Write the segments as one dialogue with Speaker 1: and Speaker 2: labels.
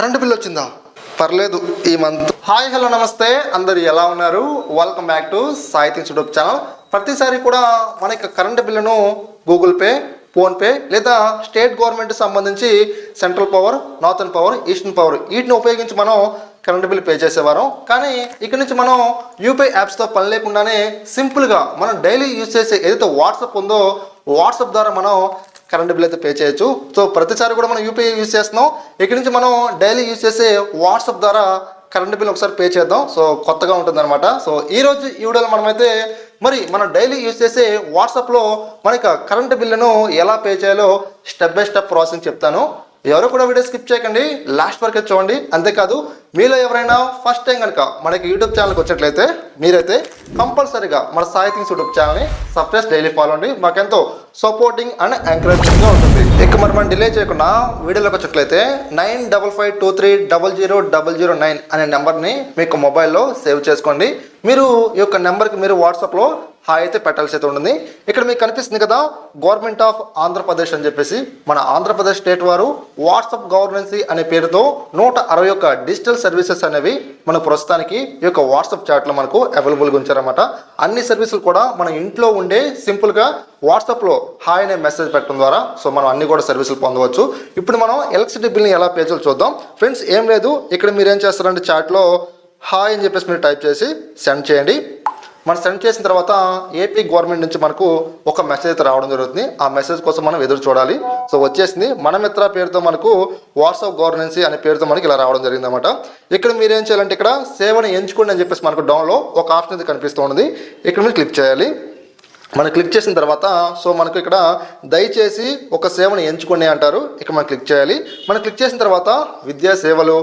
Speaker 1: Current bill వచ్చిందా? పర్లేదు ఈ మంత్. హాయ్ హలో నమస్తే. అందరు ఎలా ఉన్నారు? Welcome back to Sahityam things YouTube channel ప్రతిసారి కూడా మన యొక్క కరెంటు బిల్లును గూగుల్ పే ఫోన్పే లేదా స్టేట్ గవర్నమెంట్ సంబంధించి central power northern power eastern power వీటిని ఉపయోగించి మనం కరెంట్ బిల్ పే చేసేవారం. కానీ ఇక్కడ నుంచి మనం యూపీఐ యాప్స్తో పని లేకుండానే సింపుల్గా మనం డైలీ యూజ్ చేసే ఏదైతే వాట్సాప్ ఉందో వాట్సాప్ ద్వారా మనం కరెంట్ బిల్ అయితే పే చేయొచ్చు. సో ప్రతిసారి కూడా మనం యూపీఐ యూజ్ చేస్తున్నాం. ఇక్కడ నుంచి మనం డైలీ యూజ్ చేసే వాట్సాప్ ద్వారా కరెంట్ బిల్ ఒకసారి పే చేద్దాం. సో కొత్తగా ఉంటుంది అనమాట సో ఈ రోజు ఈ వీడియోలో మనమైతే మరి మనం డైలీ యూజ్ చేసే వాట్సాప్లో మనకి కరెంట్ బిల్లును ఎలా పే చేయాలో స్టెప్ బై స్టెప్ ప్రాసెస్ చెప్తాను. ఎవరు కూడా వీడియో స్కిప్ చేయకండి. లాస్ట్ వరకు చూడండి. అంతేకాదు మీలో ఎవరైనా ఫస్ట్ టైం కనుక మనకి యూట్యూబ్ ఛానల్కి వచ్చినట్లయితే మీరైతే కంపల్సరీగా మన సాయి థింగ్స్ యూట్యూబ్ ఛానల్ని సబ్స్క్రైబ్ డైలీ ఫాలో అండి. మాకెంతో సపోర్టింగ్ అండ్ ఎంకరేజింగ్గా ఉంటుంది. ఇక మరి మనం డిలే చేయకుండా వీడియోలోకి వచ్చినట్లయితే nine double five two three double zero double zero nine అనే నెంబర్ని మీకు మొబైల్లో సేవ్ చేసుకోండి. మీరు ఈ యొక్క నెంబర్కి మీరు వాట్సాప్లో హాయ్ అయితే పెట్టాల్సి అయితే ఉంటుంది. ఇక్కడ మీకు కనిపిస్తుంది కదా గవర్నమెంట్ ఆఫ్ ఆంధ్రప్రదేశ్ అని చెప్పేసి మన ఆంధ్రప్రదేశ్ స్టేట్ వారు వాట్సాప్ గవర్నెన్సీ అనే పేరుతో నూట అరవై ఒక్క డిజిటల్ సర్వీసెస్ అనేవి మన ప్రస్తుతానికి ఈ యొక్క వాట్సాప్ చాట్లో మనకు అవైలబుల్గా ఉంచారన్నమాట. అన్ని సర్వీసులు కూడా మన ఇంట్లో ఉండే సింపుల్గా వాట్సాప్లో హాయ్ అనే మెసేజ్ పెట్టడం ద్వారా సో మనం అన్ని కూడా సర్వీసులు పొందవచ్చు. ఇప్పుడు మనం ఎలక్ట్రిసిటీ బిల్ని ఎలా పే చేయాలో చూద్దాం. ఫ్రెండ్స్ ఏం లేదు ఇక్కడ మీరు ఏం చేస్తారంటే చాట్లో హాయ్ అని చెప్పేసి మీరు టైప్ చేసి సెండ్ చేయండి. మనం సెండ్ చేసిన తర్వాత ఏపీ గవర్నమెంట్ నుంచి మనకు ఒక మెసేజ్ అయితే రావడం జరుగుతుంది. ఆ మెసేజ్ కోసం మనం ఎదురు చూడాలి. సో వచ్చేసింది మన మిత్ర పేరుతో మనకు వాట్సాప్ గవర్నెన్సీ అనే పేరుతో మనకి ఇలా రావడం జరిగింది అనమాట ఇక్కడ మీరు ఏం చేయాలంటే ఇక్కడ సేవను ఎంచుకోండి అని చెప్పేసి మనకు డౌన్లో ఒక ఆప్షన్ అయితే కనిపిస్తూ ఉంది. ఇక్కడ మీరు క్లిక్ చేయాలి. మనం క్లిక్ చేసిన తర్వాత సో మనకు ఇక్కడ దయచేసి ఒక సేవను ఎంచుకోండి అంటారు. ఇక్కడ మనం క్లిక్ చేయాలి. మనం క్లిక్ చేసిన తర్వాత విద్యా సేవలు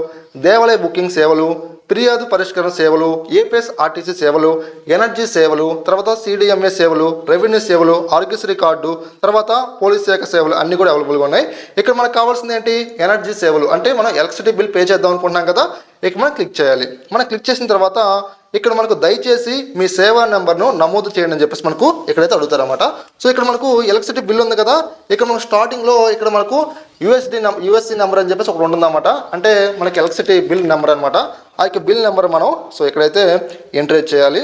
Speaker 1: దేవాలయ బుకింగ్ సేవలు ఫిర్యాదు పరిష్కరణ సేవలు ఏపీఎస్ ఆర్టీసీ సేవలు ఎనర్జీ సేవలు తర్వాత సిడిఎంఏ సేవలు రెవెన్యూ సేవలు ఆరోగ్యశ్రీ కార్డు తర్వాత పోలీస్ శాఖ సేవలు అన్ని కూడా అవైలబుల్గా ఉన్నాయి. ఇక్కడ మనకు కావాల్సింది ఏంటి? ఎనర్జీ సేవలు. అంటే మనం ఎలక్ట్రిసిటీ బిల్ పే చేద్దాం అనుకుంటున్నాం కదా ఇక్కడ మనం క్లిక్ చేయాలి. మనం క్లిక్ చేసిన తర్వాత ఇక్కడ మనకు దయచేసి మీ సేవా నెంబర్ను నమోదు చేయండి అని చెప్పేసి మనకు ఇక్కడైతే అడుగుతారనమాట సో ఇక్కడ మనకు ఎలక్ట్రిసిటీ బిల్ ఉంది కదా ఇక్కడ మనకు స్టార్టింగ్లో ఇక్కడ మనకు యూఎస్డి యూఎస్సి నెంబర్ అని చెప్పేసి ఒకటి ఉంటుందన్నమాట. అంటే మనకి ఎలక్ట్రిసిటీ బిల్ నెంబర్ అనమాట ఆ యొక్క బిల్ నెంబర్ మనం సో ఇక్కడైతే ఎంట్రీ చేయాలి.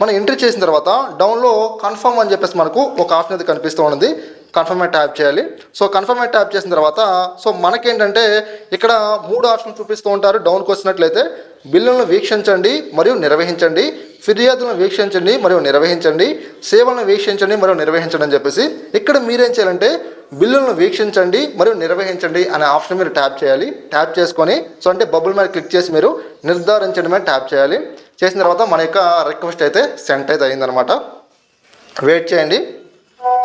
Speaker 1: మనం ఎంట్రీ చేసిన తర్వాత డౌన్లో కన్ఫర్మ్ అని చెప్పేసి మనకు ఒక ఆప్షన్ అయితే కనిపిస్తూ ఉంది కన్ఫర్మ్ ట్యాప్ చేయాలి. సో కన్ఫర్మ్ ట్యాప్ చేసిన తర్వాత సో మనకేంటంటే ఇక్కడ మూడు ఆప్షన్లు చూపిస్తూ ఉంటారు. డౌన్కి వచ్చినట్లయితే బిల్లులను వీక్షించండి మరియు నిర్వహించండి. ఫిర్యాదులను వీక్షించండి మరియు నిర్వహించండి. సేవలను వీక్షించండి మరియు నిర్వహించండి అని చెప్పేసి ఇక్కడ మీరేం చేయాలంటే బిల్లులను వీక్షించండి మరియు నిర్వహించండి అనే ఆప్షన్ మీరు ట్యాప్ చేయాలి. ట్యాప్ చేసుకొని సో అంటే బబుల్ మీద క్లిక్ చేసి మీరు నిర్ధారించడం మీద ట్యాప్ చేయాలి. చేసిన తర్వాత మన యొక్క రిక్వెస్ట్ అయితే సెంట్ అయితే అయిందనమాట వెయిట్ చేయండి.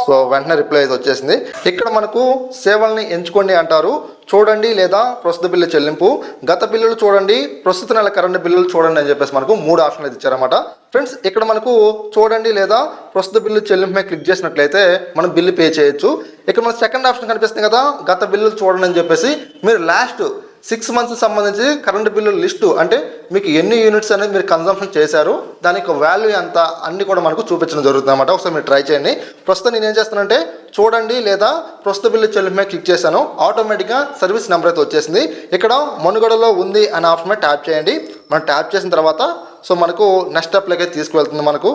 Speaker 1: సో వెంటనే రిప్లై అయితే వచ్చేసింది. ఇక్కడ మనకు సేవల్ని ఎంచుకోండి అంటారు. చూడండి లేదా ప్రస్తుత బిల్లు చెల్లింపు. గత బిల్లులు చూడండి ప్రస్తుత నెల కరెంటు బిల్లులు చూడండి అని చెప్పేసి మనకు మూడు ఆప్షన్లు అయితే ఇచ్చారన్నమాట. ఫ్రెండ్స్ ఇక్కడ మనకు చూడండి లేదా ప్రస్తుత బిల్లు చెల్లింపు మీద క్లిక్ చేసినట్లయితే మనం బిల్లు పే చేయొచ్చు. ఇక్కడ మనకు సెకండ్ ఆప్షన్ కనిపిస్తుంది కదా గత బిల్లులు చూడండి అని చెప్పేసి మీరు లాస్ట్ సిక్స్ మంత్స్ సంబంధించి కరెంటు బిల్లు లిస్టు అంటే మీకు ఎన్ని యూనిట్స్ అనేది మీరు కన్సంప్షన్ చేశారు దానికి వాల్యూ ఎంత అన్ని కూడా మనకు చూపించడం జరుగుతుంది అనమాట ఒకసారి మీరు ట్రై చేయండి. ప్రస్తుతం నేను ఏం చేస్తానంటే చూడండి లేదా ప్రస్తుత బిల్లు చెల్లింపు మీద క్లిక్ చేశాను. ఆటోమేటిక్గా సర్వీస్ నెంబర్ అయితే వచ్చేసింది. ఇక్కడ మనుగడలో ఉంది అనే ఆప్షన్ మీద ట్యాప్ చేయండి. మనం ట్యాప్ చేసిన తర్వాత సో మనకు నెక్స్ట్ స్టెప్లోకి అయితే తీసుకువెళ్తుంది మనకు.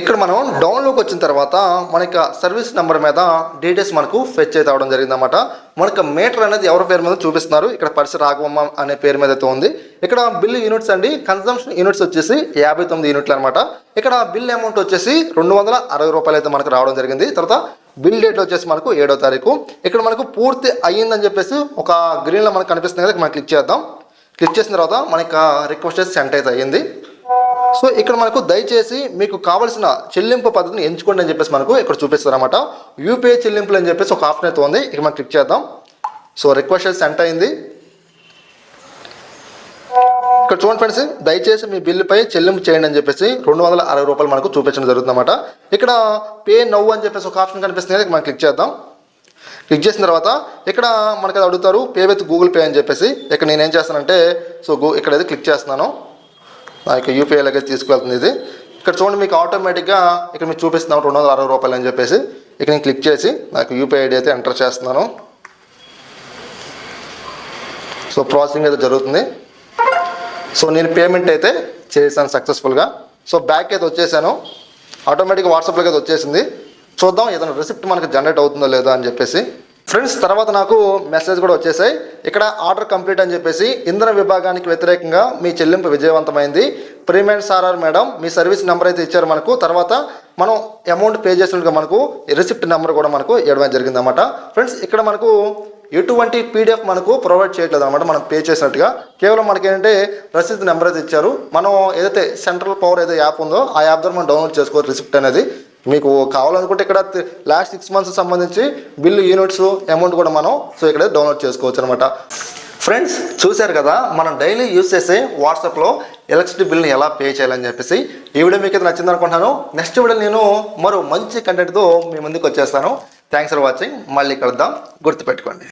Speaker 1: ఇక్కడ మనం డౌన్లోకి వచ్చిన తర్వాత మనకి సర్వీస్ నెంబర్ మీద డీటెయిల్స్ మనకు ఫెచ్ అయితే అవడం జరిగిందన్నమాట. మనకు మీటర్ అనేది ఎవరి పేరు మీద చూపిస్తున్నారు? ఇక్కడ పరిసర రాఘవమ్మ అనే పేరు మీద అయితే ఉంది. ఇక్కడ బిల్ యూనిట్స్ అండి కన్సంప్షన్ యూనిట్స్ వచ్చేసి యాభై తొమ్మిది యూనిట్లు అనమాట ఇక్కడ బిల్ అమౌంట్ వచ్చేసి రెండు వందల అరవై రూపాయలు అయితే మనకు రావడం జరిగింది. తర్వాత బిల్ డేట్ వచ్చేసి మనకు ఏడో తారీఖు. ఇక్కడ మనకు పూర్తి అయ్యిందని చెప్పేసి ఒక గ్రీన్లో మనకు కనిపిస్తుంది కదా మనం క్లిక్ చేద్దాం. క్లిక్ చేసిన తర్వాత మనకి రిక్వెస్ట్ సెంట్ అయితే అయ్యింది. సో ఇక్కడ మనకు దయచేసి మీకు కావాల్సిన చెల్లింపు పద్ధతిని ఎంచుకోండి అని చెప్పేసి మనకు ఇక్కడ చూపిస్తారు అనమాట యూపీఐ చెల్లింపులు అని చెప్పేసి ఒక ఆప్షన్ అయితే ఉంది. ఇక్కడ మనం క్లిక్ చేద్దాం. సో రిక్వెస్ట్ సెంట్ అయింది. ఇక్కడ చూడండి ఫ్రెండ్స్ దయచేసి మీ బిల్లుపై చెల్లింపు చేయండి అని చెప్పేసి రెండు వందల అరవై రూపాయలు మనకు చూపించడం జరుగుతుందన్నమాట. ఇక్కడ పే నవ్వు అని చెప్పేసి ఒక ఆప్షన్ కనిపిస్తుంది. మనం క్లిక్ చేద్దాం. క్లిక్ చేసిన తర్వాత ఇక్కడ మనకి అడుగుతారు పే విత్ గూగుల్ పే అని చెప్పేసి. ఇక్కడ నేను ఏం చేస్తానంటే సో గూ అయితే క్లిక్ చేస్తున్నాను. నా యొక్క యూపీఐలోకి తీసుకువెళ్తుంది ఇది. ఇక్కడ చూడండి మీకు ఆటోమేటిక్గా ఇక్కడ మీకు చూపిస్తున్నాం రెండు వందల అరవై రూపాయలు అని చెప్పేసి. ఇక్కడ నేను క్లిక్ చేసి నాకు యూపీఐ ఐడి అయితే ఎంటర్ చేస్తున్నాను. సో ప్రాసెసింగ్ అయితే జరుగుతుంది. సో నేను పేమెంట్ అయితే చేశాను సక్సెస్ఫుల్గా సో బ్యాక్ అయితే వచ్చేసాను. ఆటోమేటిక్గా వాట్సాప్లోకి అయితే వచ్చేసింది. చూద్దాం ఏదైనా రిసిప్ట్ మనకి జనరేట్ అవుతుందో లేదో అని చెప్పేసి. ఫ్రెండ్స్ తర్వాత నాకు మెసేజ్ కూడా వచ్చేసాయి. ఇక్కడ ఆర్డర్ కంప్లీట్ అని చెప్పేసి ఇంధన విభాగానికి వ్యతిరేకంగా మీ చెల్లింపు విజయవంతమైంది. ప్రీమియం సారార్ మేడం మీ సర్వీస్ నెంబర్ అయితే ఇచ్చారు మనకు. తర్వాత మనం అమౌంట్ పే చేసినట్టుగా మనకు రిసిప్ట్ నెంబర్ కూడా మనకు ఇవ్వడం జరిగిందనమాట ఫ్రెండ్స్ ఇక్కడ మనకు ఎటువంటి పీడిఎఫ్ మనకు ప్రొవైడ్ చేయట్లేదు అనమాట మనం పే చేసినట్టుగా. కేవలం మనకి ఏంటంటే రసీదు నెంబర్ అయితే ఇచ్చారు. మనం ఏదైతే సెంట్రల్ పవర్ ఏదో యాప్ ఉందో ఆ యాప్ ద్వారా మనం డౌన్లోడ్ చేసుకోవచ్చు రిసిప్ట్ అనేది. మీకు కావాలనుకుంటే ఇక్కడ లాస్ట్ సిక్స్ మంత్స్ సంబంధించి బిల్లు యూనిట్స్ అమౌంట్ కూడా మనం సో ఇక్కడ డౌన్లోడ్ చేసుకోవచ్చు అనమాట ఫ్రెండ్స్ చూశారు కదా మనం డైలీ యూస్ చేసే వాట్సాప్లో ఎలక్ట్రిసిటీ బిల్ని ఎలా పే చేయాలని చెప్పేసి ఈ వీడియో మీకు అయితే నచ్చింది అనుకుంటున్నాను. నెక్స్ట్ వీడియో నేను మరో మంచి కంటెంట్తో మీ ముందుకు వచ్చేస్తాను. థ్యాంక్స్ ఫర్ వాచింగ్ మళ్ళీ కలుద్దాం. గుర్తుపెట్టుకోండి.